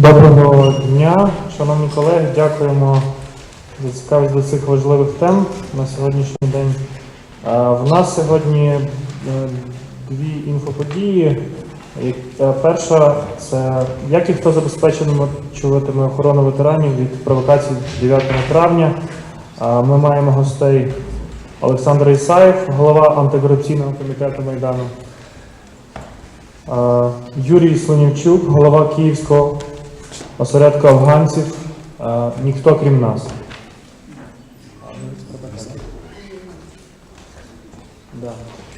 Доброго дня, шановні колеги. Дякуємо за цікавість до цих важливих тем на сьогоднішній день. В нас сьогодні е, дві інфоподії. Е, Перша це як і хто забезпечуватиме охорону ветеранів від провокацій 9 травня. Ми маємо гостей Олександр Ісаєв, голова антикорупційного комітету Майдану. Юрій Слонівчук, голова Київського осередку афганців. Ніхто крім нас.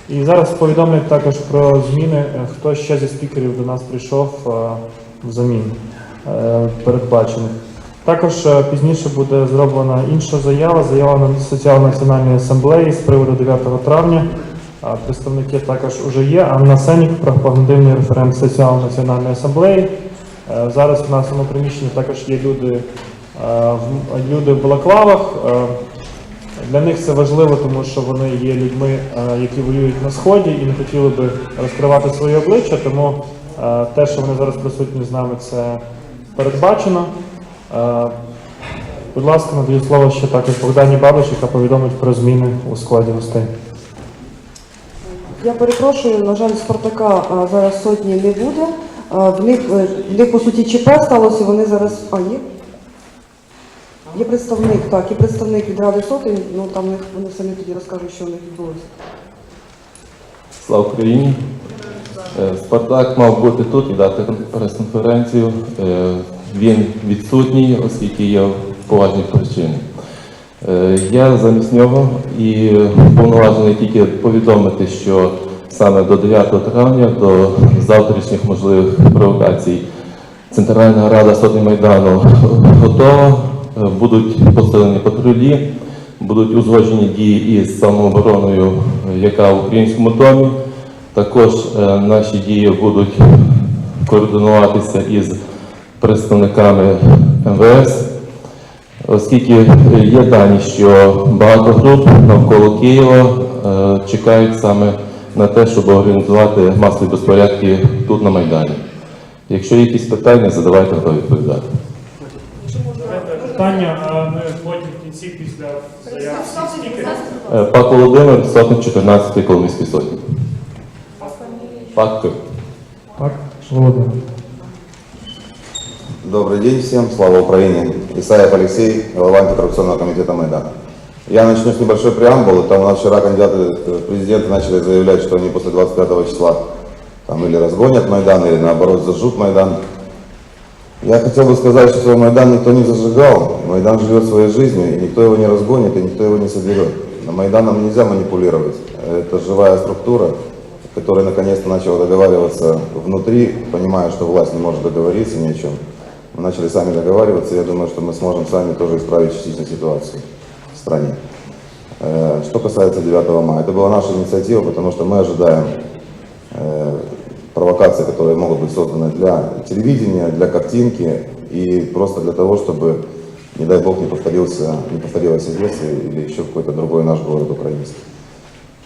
І зараз повідомлять також про зміни, е, хто ще зі спікерів до нас прийшов взамін е, передбачених. Також е, пізніше буде зроблена інша заява, заява на Соціально-національної асамблеї з приводу 9 травня. Представники також вже є. Анна Сенік, пропагандивний референт Соціально-національної асамблеї. Е, Зараз в нашому приміщенні також є люди, е, люди в балаклавах. Е, Для них це важливо, тому що вони є людьми, які воюють на сході і не хотіли би розкривати своє обличчя. Тому те, що вони зараз присутні з нами, це передбачено. Будь ласка, надаю слово ще також Богдані Бабич, яка повідомить про зміни у складі гостей. Я перепрошую, на жаль, Спартака зараз сотні не буде. В них, е, в них по суті ЧП сталося, вони зараз. А, є? Є представник, так, є представник від Ради сотень, ну там вони самі тоді розкажуть, що в них відбулося. Слава Україні! Е, Спартак мав бути тут і дати прес-конференцію. Е, Він відсутній, оскільки є поважні причини. Я замість нього і повноважений тільки повідомити, що саме до 9 травня, до завтрашніх можливих провокацій, Центральна Рада Сотні Майдану готова. Будуть посилені патрулі, будуть узгоджені дії із самообороною, яка в українському домі. Також е, наші дії будуть координуватися із представниками МВС, оскільки є дані, що багато груп навколо Києва е, чекають саме на те, щоб організувати масові безпорядки тут на Майдані. Якщо є якісь питання, задавайте, готові відповідати. Питання, а ми потім в кінці після заяв спікерів. Е, Пак Володимир, сотник 14 Коломийської сотні. Пак. Так, Володимир. Добрый день всем, слава Украине. Исаев Алексей, глава антикоррупционного комитета Майдана. Я начну с небольшой преамбулы. Там у нас вчера кандидаты в президенты начали заявлять, что они после 25 числа там или разгонят Майдан, или наоборот зажжут Майдан. Я хотел бы сказать, что Майдан никто не зажигал. Майдан живет своей жизнью, и никто его не разгонит, и никто его не соберет. На Майданом нельзя манипулировать. Это живая структура, которая наконец-то начала договариваться внутри, понимая, что власть не может договориться ни о чем. Мы начали сами договариваться, я думаю, что мы сможем сами тоже исправить частично ситуацию стране. Э, Что касается 9 мая, это была наша инициатива, потому что мы ожидаем э, провокаций, которые могут быть созданы для телевидения, для картинки и просто для того, чтобы, не дай бог, не, повторился, не повторилась Одесса или еще какой-то другой наш город украинский.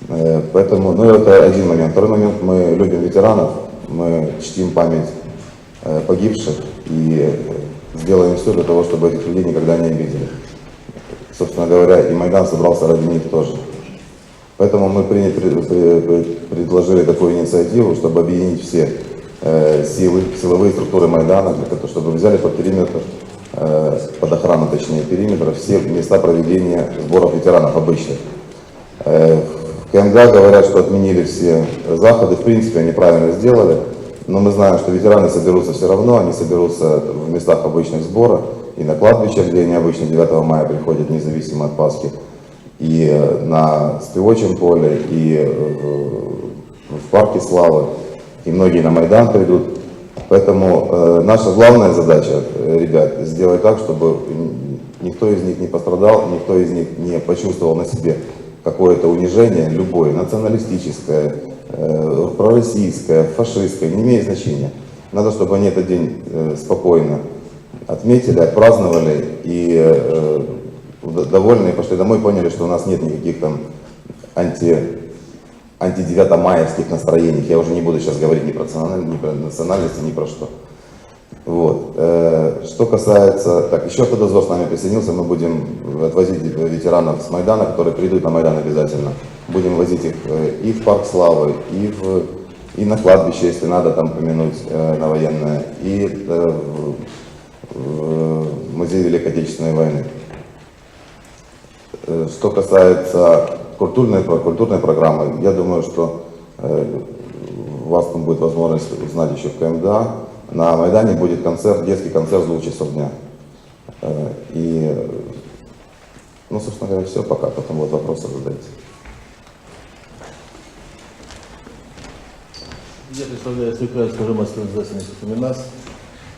Э, Поэтому, ну это один момент. Второй момент, мы любим ветеранов, мы чтим память погибших и сделаем все для того, чтобы этих людей никогда не обидели. Собственно говоря, и Майдан собрался ради них тоже. Поэтому мы предложили такую инициативу, чтобы объединить все э, силы, силовые структуры Майдана, чтобы взяли под периметр, э, под охрану, точнее, периметра, все места проведения сборов ветеранов обычных. Э, В КМДА говорят, что отменили все заходы, в принципе, они правильно сделали, но мы знаем, что ветераны соберутся все равно, они соберутся в местах обычных сбора, и на кладбище, где они обычно 9 мая приходят, независимо от Пасхи, и э, на Спивочем поле, и э, в в парке Славы, и многие на Майдан придут. Поэтому э, наша главная задача, э, ребят, сделать так, чтобы никто из них не пострадал, никто из них не почувствовал на себе какое-то унижение, любое, националистическое, э, пророссийское, фашистское, не имеет значения. Надо, чтобы они этот день э, спокойно отметили, отпраздновали и э, довольны, пошли домой, поняли, что у нас нет никаких там анти, анти-9-маевских настроений. Я уже не буду сейчас говорить ни про, ни про национальности, ни про что. Вот. Что касается, так, еще автодозор с нами присоединился, мы будем отвозить ветеранов с Майдана, которые придут на Майдан обязательно. Будем возить их э, и в Парк Славы, и, в, и на кладбище, если надо там помянуть э, на военное, и э, в, в музей Великой Отечественной войны. Что касается культурной, культурной программы, я думаю, что у вас там будет возможность узнать еще в КМДА. На Майдане будет концерт, детский концерт двух часов дня. И, ну, собственно говоря, все пока, потом вот вопросы задайте. Я представляю Свердловскую громадскую организацию «Фоминас».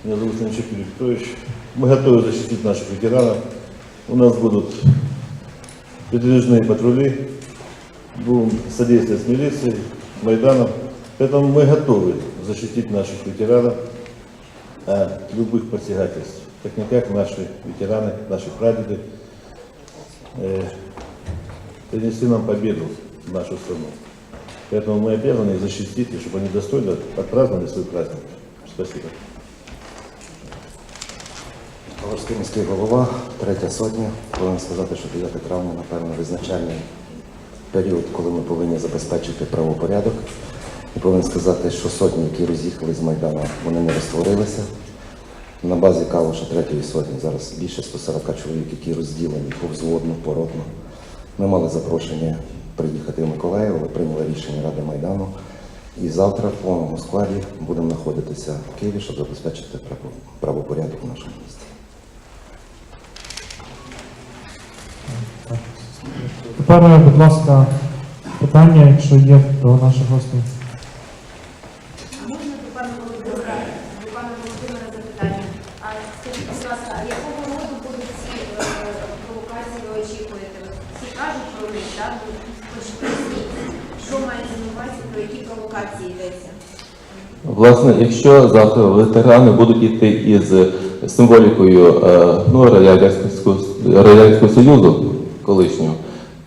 Меня зовут Станчук Юрий Петрович. Мы готовы защитить наших ветеранов. У нас будут передвижные патрули, будем содействовать с милицией, Майданом. Поэтому мы готовы защитить наших ветеранов от любых посягательств. Как-никак наши ветераны, наши прадеды принесли нам победу в нашу страну. Поэтому мы обязаны их защитить, и чтобы они достойно отпраздновали свой праздник. Спасибо. Павловський міський голова, третя сотня. Повинен сказати, що 9 травня, напевно, визначальний період, коли ми повинні забезпечити правопорядок. І повинен сказати, що сотні, які роз'їхали з Майдану, вони не розтворилися. На базі Калуша третьої сотні зараз більше 140 чоловік, які розділені повзводно, поротно. Ми мали запрошення приїхати в Миколаїв, але прийняли рішення Ради Майдану. І завтра в повному складі будемо знаходитися в Києві, щоб забезпечити право- правопорядок в нашому місті. Тепер, е, будь ласка, питання, якщо є до наших гостей. Можна до пана Володимира, до пана Володимира запитання? А скажіть, будь ласка, а якого роду будуть ці е, провокації ви очікуєте? Всі кажуть про них, так? Ви Хоч поясніть, що мається на увазі, про які провокації йдеться? Власне, якщо завтра ветерани будуть йти із символікою е, ну, Радянського, Союзу колишнього,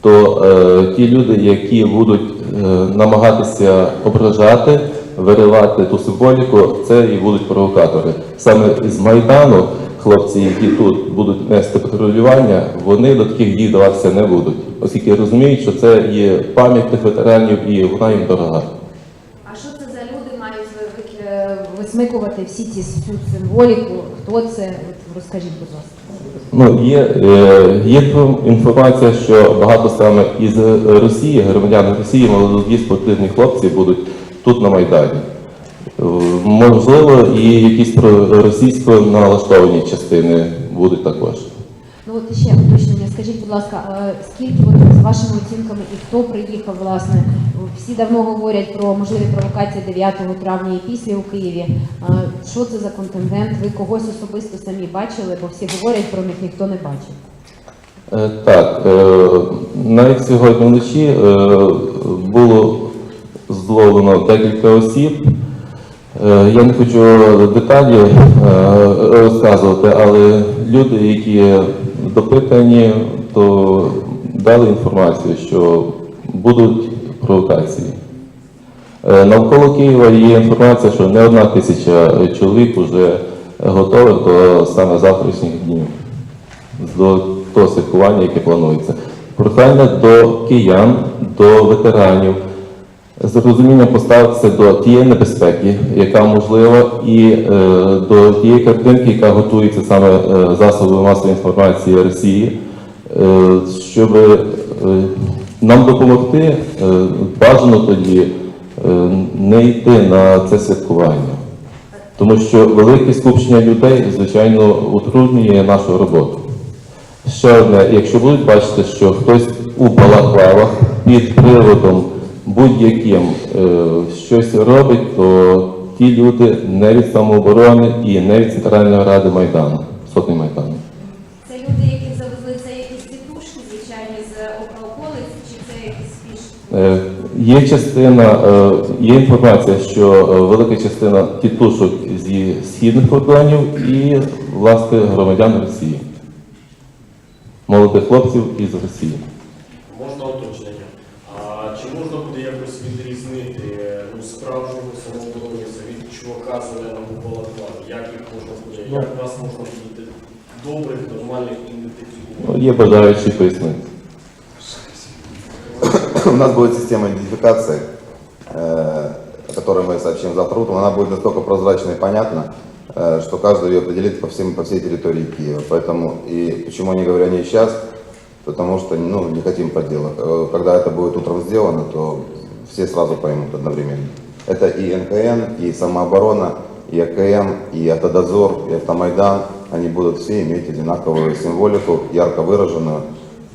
то е, ті люди, які будуть е, намагатися ображати, виривати ту символіку, це і будуть провокатори. Саме з Майдану хлопці, які тут будуть нести патрулювання, вони до таких дій даватися не будуть, оскільки розуміють, що це є пам'ять тих ветеранів і вона їм дорога. А що це за люди мають ви- е, висмикувати всі ці всю символіку? Хто це? От розкажіть, будь ласка. Ну, є, е, є інформація, що багато саме із Росії, громадян Росії, молоді спортивні хлопці будуть тут на Майдані. Можливо, і якісь проросійсько налаштовані частини будуть також. Ну от ще уточнення. Скажіть, будь ласка, е, скільки от, з вашими оцінками і хто приїхав, власне? Всі давно говорять про можливі провокації 9 травня і після у Києві. Е, Що це за контингент? Ви когось особисто самі бачили, бо всі говорять про них, ніхто не бачив. Е, Так, навіть сьогодні вночі було зловлено декілька осіб. Е, Я не хочу деталі е, розказувати, але люди, які допитані, то дали інформацію, що будуть провокації. Е, Навколо Києва є інформація, що не одна тисяча чоловік вже готових до саме завтрашніх днів до того святкування, яке планується. Прохання до киян, до ветеранів з розумінням поставитися до тієї небезпеки, яка можлива, і е, до тієї картинки, яка готується саме е, засобами масової інформації Росії, е, щоб е, нам допомогти, е, бажано тоді е, не йти на це святкування. Тому що велике скупчення людей, звичайно, утруднює нашу роботу. Ще одне, якщо будуть бачити, що хтось у балаклавах під приводом будь-яким е, щось робить, то ті люди не від самооборони і не від Центральної ради Майдану, сотні Майдану. Це люди, які завезли це якісь тітушки, звичайні з околиць, чи це якісь спіш? Е, Є частина, е, є інформація, що велика частина тітушок зі східних кордонів і власне громадян Росії, молодих хлопців із Росії. як вас можна буде добрих, нормальних ідентифікувати? Ну, є бажаючі пояснити. У нас будет система идентификации, э, о которой мы сообщим завтра утром. Она будет настолько прозрачна и понятна, э, что каждый ее определит по, всем, по всей территории Киева. Поэтому, и почему не говорю о ней сейчас, потому что ну, не хотим подделок. Э, Когда это будет утром сделано, то все сразу поймут одновременно. Это и НКН, и самооборона, и АКМ, и Автодозор, и Автомайдан. Они будут все иметь одинаковую символику, ярко выраженную,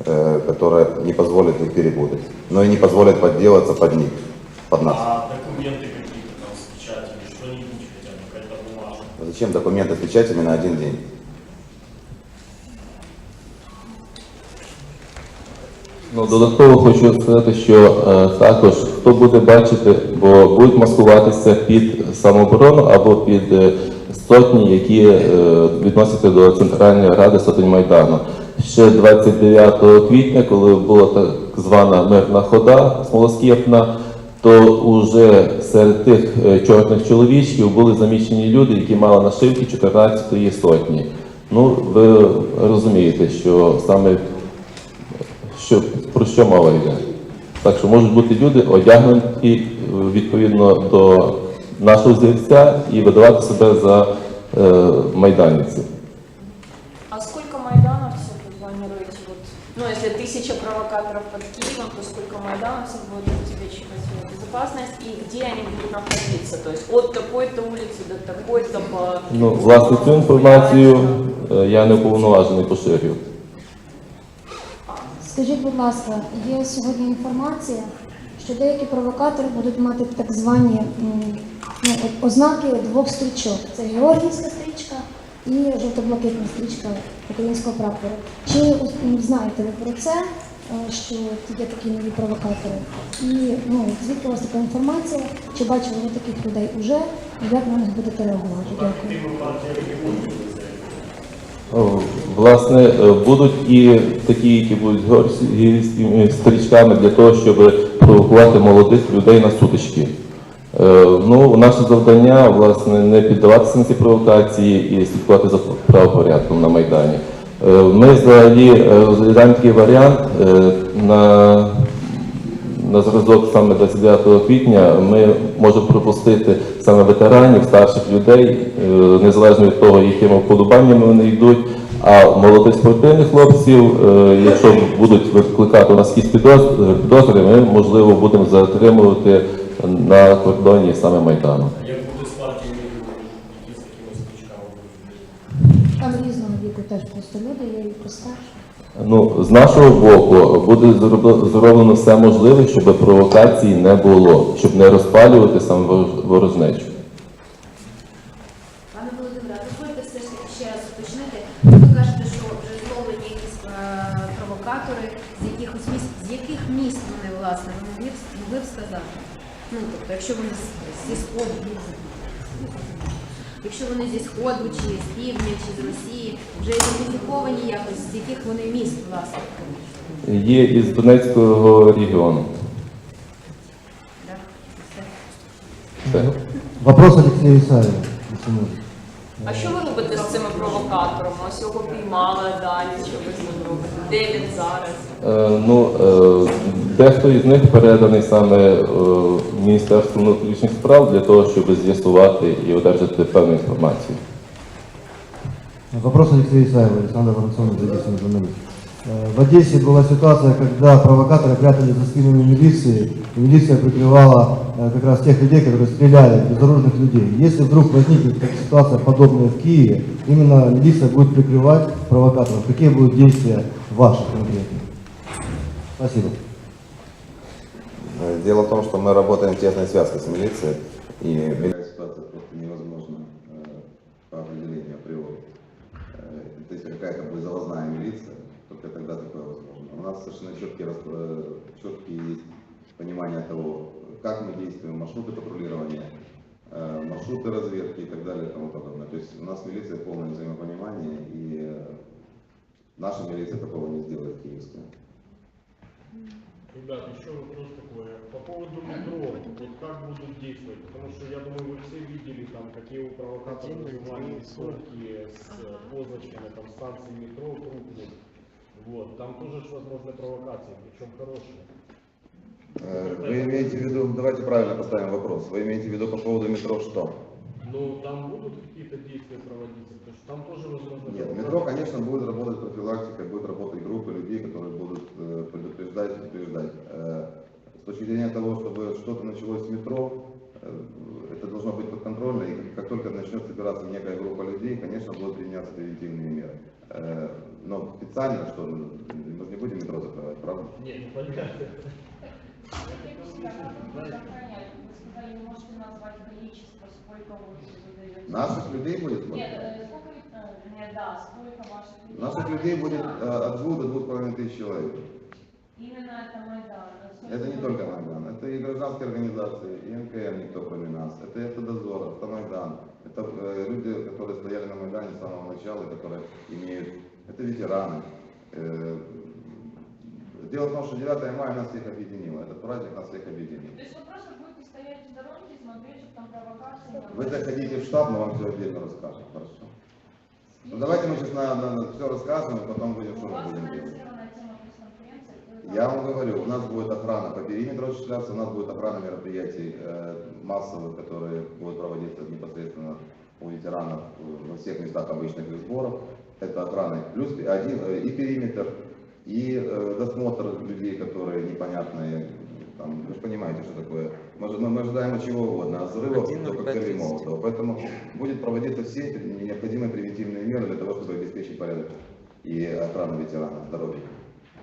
э, которая не позволит их перепутать, но и не позволит подделаться под них, под нас. А документы какие-то там с печатями, что-нибудь хотя бы, какая-то бумажка? Зачем документы с печатями на один день? Ну, додатково хочу сказати, що е, також хто буде бачити, бо будуть маскуватися під самооборону або під е, сотні, які е, відносяться до Центральної ради сотень Майдану. Ще 29 квітня, коли була так звана мирна хода смолоскіпна, то уже серед тих е, чорних чоловічків були заміщені люди, які мали нашивки 14-ї сотні. Ну, ви розумієте, що саме що, про що мова йде. Так що можуть бути люди одягнуті е, відповідно до нашого зірця і видавати себе за е, майданівців. А сколько майдановцев вы планируете? Вот, ну, если тысяча провокаторов под Киевом, то сколько майдановцев будет обеспечивать свою безопасность и где они будут находиться? То есть от такой-то улицы до такой-то по... Ну, власне, цю інформацію е, я не уповноважений поширюю. Скажіть, будь ласка, є сьогодні інформація, що деякі провокатори будуть мати так звані ну, ознаки двох стрічок. Це Георгіївська стрічка і жовто-блакитна стрічка українського прапора. Чи знаєте ви про це, е, що є такі нові провокатори? І ну, звідки у вас така інформація? Чи бачили ви таких людей уже? Як на них будете реагувати? Дякую. О, Власне, е, будуть і такі, які будуть з георгіївськими стрічками для того, щоб провокувати молодих людей на сутички. Е, Ну, наше завдання, власне, не піддаватися на ці провокації і слідкувати за правопорядком на Майдані. Е, Ми взагалі е, розглядаємо такий варіант е, на, на зразок саме 29 квітня. Ми можемо пропустити саме ветеранів, старших людей, е, незалежно від того, якими вподобаннями вони йдуть. А молодих спортивних хлопців, е, якщо будуть викликати у нас якісь підозри, ми можливо будемо затримувати на кордоні саме Майдану. А як буде склад тієї які з такими стрічками будуть? Там різного віку теж просто люди, є і постарші. Ну, з нашого боку буде зроблено все можливе, щоб провокацій не було, щоб не розпалювати саме ворожнечу. Пане Володимире, дозвольте все ж таки ще раз уточнити. Ви кажете, що вже зловлені якісь е, провокатори, з якихось міст, з яких міст вони власне ви могли б, сказати? Ну тобто, якщо вони зі сходу, якщо вони зі сходу, чи з півдня, чи з Росії, вже ідентифіковані якось, з яких вони міст, власне. Є із Донецького регіону. Так? Все. Вопрос Алексею Исаеву. А що ви робите з цими провокаторами? Ось його піймали, далі що ви з ним робите? Де він зараз? Е, Ну, е, дехто із них переданий саме е, Міністерству внутрішніх справ для того, щоб з'ясувати і одержати певну інформацію. Вопрос Алексею Исаеву, Александр Воронцов, независимый журналист. Э, В Одессе была ситуация, когда провокаторы прятались за спинами милиции, и милиция прикрывала э, как раз тех людей, которые стреляли, безоружных людей. Если вдруг возникнет как ситуация подобная в Киеве, именно милиция будет прикрывать провокаторов. Какие будут действия ваши конкретно? Спасибо. Э, Дело в том, что мы работаем в тесной связке с милицией, и милиция ситуация просто невозможна э, по определению априори. Э, То есть какая-то будет завозная милиция, только тогда такое возможно. У нас совершенно четкие, э, четкие есть понимание того, как мы действуем, маршруты патрулирования, э, маршруты разведки и так далее и тому подобное. То есть у нас милиция полное взаимопонимание, и э, наша милиция такого не сделает киевская. Ребят, еще вопрос такой. По поводу метро, вот как будут действовать? Потому что я думаю, вы все видели, там, какие у провокаторов визуальные сумки с э, позначками, там, станции метро крупные. Вот, там тоже возможны провокации, причем хорошие. Э, Вы имеете в виду, давайте правильно поставим вопрос, вы имеете в виду по поводу метро что? Но там будут какие-то действия проводиться, там тоже возможно Нет, в метро, конечно, будет работать профилактика, будет работать группы людей, которые будут э, предупреждать и предупреждать. Э, С точки зрения того, чтобы что-то началось в метро, э, это должно быть подконтрольно, и как только начнет собираться некая группа людей, конечно, будут применяться превентивные меры. Э, Но специально, что мы же не будем метро закрывать, правда? Нет, понятно. Наших людей будет? Нет, сколько, нет, да, сколько ваших людей? Наших людей будет э, от двух до двух с половиной тысяч человек. Именно это Майдан. Это не только Майдан, это и гражданские организации, и НКМ, никто кроме нас, это Автодозор, Автомайдан, это э, люди, которые стояли на Майдане с самого начала, которые имеют, это ветераны. Э, Дело в том, что 9 мая нас всех объединило, этот праздник нас всех объединил. То есть вы просто будете стоять в и смотреть, что там провокации? Вы заходите в штаб, мы вам все отдельно расскажем, хорошо? Ну давайте мы сейчас на, на, все расскажем, и потом будем, что мы будем делать. Я вам говорю, у нас будет охрана по периметру осуществляться, у нас будет охрана мероприятий э, массовых, которые будут проводиться непосредственно у ветеранов э, во всех местах обычных их сборов. Это охрана плюс один, э, и периметр, и э, досмотр людей, которые непонятные. Там, вы же понимаете, что такое. Мы, же- мы, мы ожидаем от чего угодно, от взрывов до коктейлей Молотова. Поэтому будет проводиться все необходимые превентивные меры для того, чтобы обеспечить порядок и охрану ветеранов здоровья.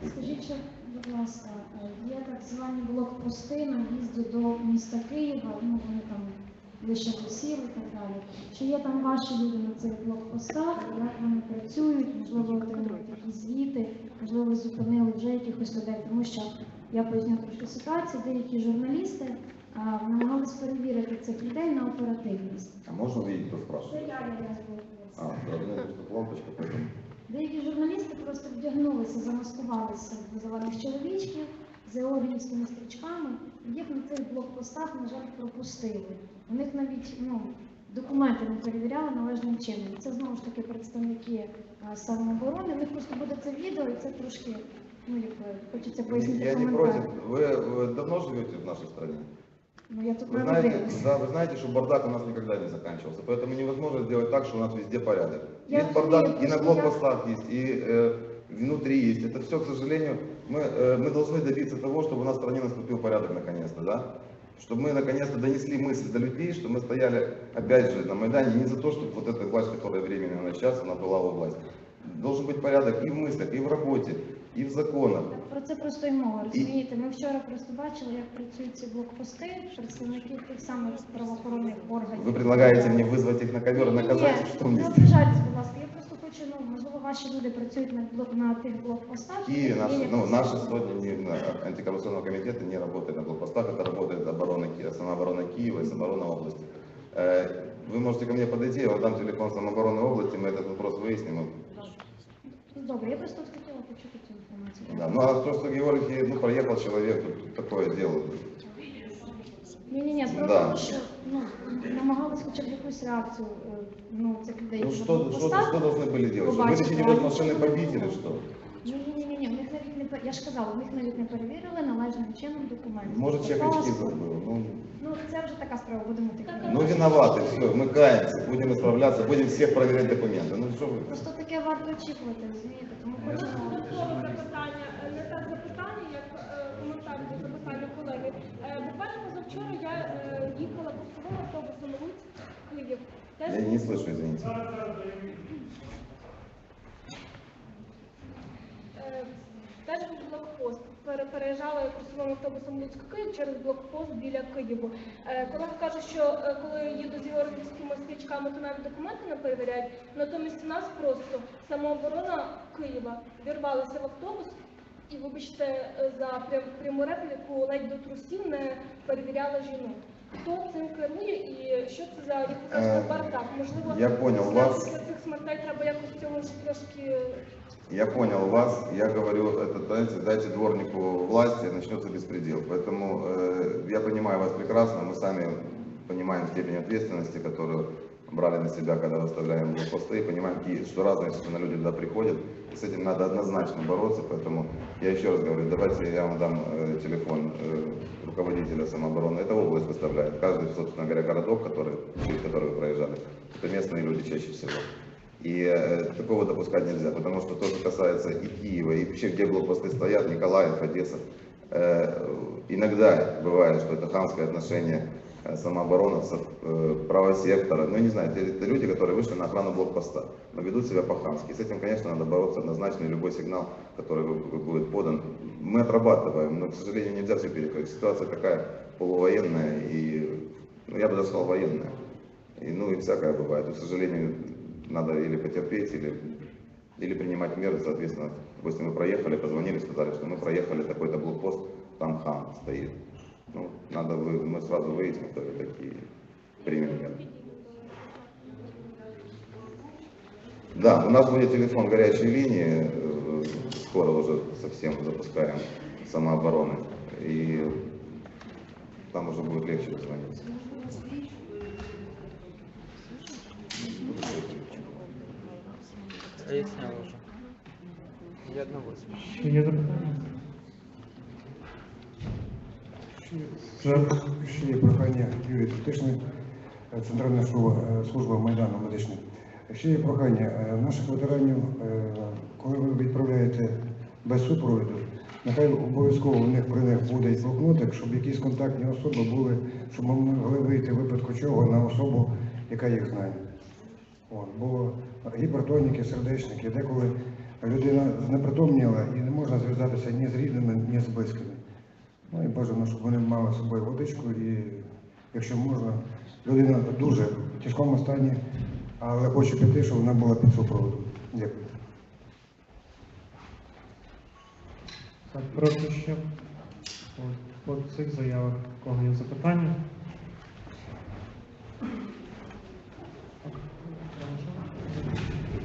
Скажіть, ще, будь ласка, е, є так звані блокпости на в'їзді до міста Києва, ну вони там лише посіли і так далі. Чи є там ваші люди на цих блокпостах, як вони працюють, можливо, отримують якісь звіти, можливо, зупинили вже якихось людей, тому що я поясню трошки ситуацію, деякі журналісти а, намагались перевірити цих людей на оперативність. А можно увидеть, кто Це спрашивает? я, я, я А, да, у меня просто лампочка, поэтому. Деякі журналісти просто вдягнулися, замаскувалися в визиваних чоловічків з еогінськими стрічками, і їх на цих блокпостах, на жаль, пропустили. У них навіть ну, документи не перевіряли належним чином. Це знову ж таки представники а, самооборони. У них просто буде це відео, і це трошки, ну якби хочеться пояснити Я не коментар. против. Вы, вы давно живете в нашей стране? Ну я тут Вы знаете, да, вы знаете, что бардак у нас никогда не заканчивался. Поэтому невозможно сделать так, что у нас везде порядок. Я есть бардак и на просто я- блокпостах есть, и э, внутри есть. Это все, к сожалению, мы, э, мы должны добиться того, чтобы у нас в стране наступил порядок наконец-то, да? Чтобы мы наконец-то донесли мысль до людей, что мы стояли, опять же, на Майдане не за то, чтобы вот эта власть, которая временно на час, она была во власти. Должен быть порядок и в мыслях, и в работе, и в законах. Про це просто й мова, розумієте? Ми вчора просто бачили, як працюють ці блокпости, представники тих самих правоохоронних органів. Вы предлагаете мне вызвать их на ковер и наказать, Ні, что не мне? ображайтесь, будь ласка. Я просто хочу, ну, можливо, ваші люди працюють на, блок, на тих блокпостах. В Киеве наши, Є ну, якось- наши сотни не- на- антикоррупционного комитета не работает на блокпостах, это работает оборона, Ки- самооборона Киева и самооборона области. Э, Вы можете ко мне подойти, я вам дам телефон самообороны области, мы этот вопрос выясним. Ну, Добре, я просто Да. Ну а то, что Георгий, ну, проехал человек, тут такое дело. Ні, ні, ні, справа Да. в тому, що ну, намагались хоча б якусь реакцію е, ну, цих людей. Ну які что, на что, блокпостах. что должны были делать? Что, Побачите, вытащить его из реакцію. машины побить или что? Ні, ні, ні, ні, в них навіть не пер- я ж казала, в них навіть не перевірили належним чином документи. Может, человек очки Паспорт. забыл. Ну, Ну, це вже така справа, будемо такі. ну виноваты, все, мы каемся, будем исправляться, будем всех проверять документы. Ну что вы? Просто таке варто очікувати, розумієте? Тому хочемо. Додаткове запитання, е, не так запитання, як е, коментар до запитання колеги. Е, Буквально позавчора я е, їхала курсовим автобусом Луцьк, Київ. Теж Я не слышу, извините. Е, Теж був блокпост. Пере- Переїжджала курсовим автобусом Луцьк Київ через блокпост біля Києву. Е, Колега каже, що е, коли їду з георгіївськими стрічками, то навіть документи не перевіряють. Натомість у нас просто самооборона Києва вірвалася в автобус. І вибачте е, за прям- пряму репліку, ледь до трусів не перевіряла жінок. Хто цим керує і що це за як ви кажете, Е, бардак? Можливо, я понял після- вас. після цих смертей треба якось цього ж трошки Я понял вас, я говорю, это дайте, дайте дворнику власти, начнется беспредел. Поэтому э, я понимаю вас прекрасно, мы сами понимаем степень ответственности, которую брали на себя, когда выставляем блокпосты, и понимаем, какие- что разные совершенно люди туда приходят, и с этим надо однозначно бороться, поэтому я еще раз говорю, давайте я вам дам э, телефон э, руководителя самообороны, это область выставляет, каждый, собственно говоря, городок, который, через который вы проезжали, это местные люди чаще всего. И э, такого допускать нельзя, потому что то, что касается и Киева, и вообще где блокпосты стоят, Николаев, Одесса, э, иногда бывает, что это хамское отношение э, самообороновцев, э, правого сектора, ну я не знаю, это, это люди, которые вышли на охрану блокпоста, но ведут себя по-хамски. С этим, конечно, надо бороться однозначно, любой сигнал, который будет подан, мы отрабатываем, но, к сожалению, нельзя все перекрыть. Ситуация такая полувоенная и, ну, я бы даже сказал, военная. И, ну и всякое бывает. И, к сожалению, надо или потерпеть, или, или принимать меры, соответственно. Допустим, мы проехали, позвонили, сказали, что мы проехали такой-то блокпост, там хам стоит. Ну, надо, вы, мы сразу выясним, кто это такие, примем меры. Да, у нас будет телефон горячей линии, э, скоро уже совсем запускаем самообороны. И там уже будет легче дозвониться. А я снял уже. Я одного снял. Ще Ще, ще є прохання Юрій Тутишний, е, Центральна служба, е, Майдану медичний. Ще є прохання е, наших ветеранів, е, коли ви відправляєте без супроводу, нехай обов'язково у них при них буде блокнотик, щоб якісь контактні особи були, щоб ми могли вийти в випадку чого на особу, яка їх знає. От, бо гіпертоніки, сердечники, деколи людина знепритомніла і не можна зв'язатися ні з рідними, ні з близькими. Ну і бажано, щоб вони мали з собою водичку і, якщо можна, людина дуже в тяжкому стані, але хоче піти, щоб вона була під супроводом. Дякую. Так, прошу ще по цих заявах, у кого є запитання?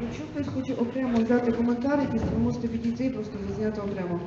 Якщо хтось хоче окремо взяти коментар, якийсь, ви можете підійти і просто зазняти окремо.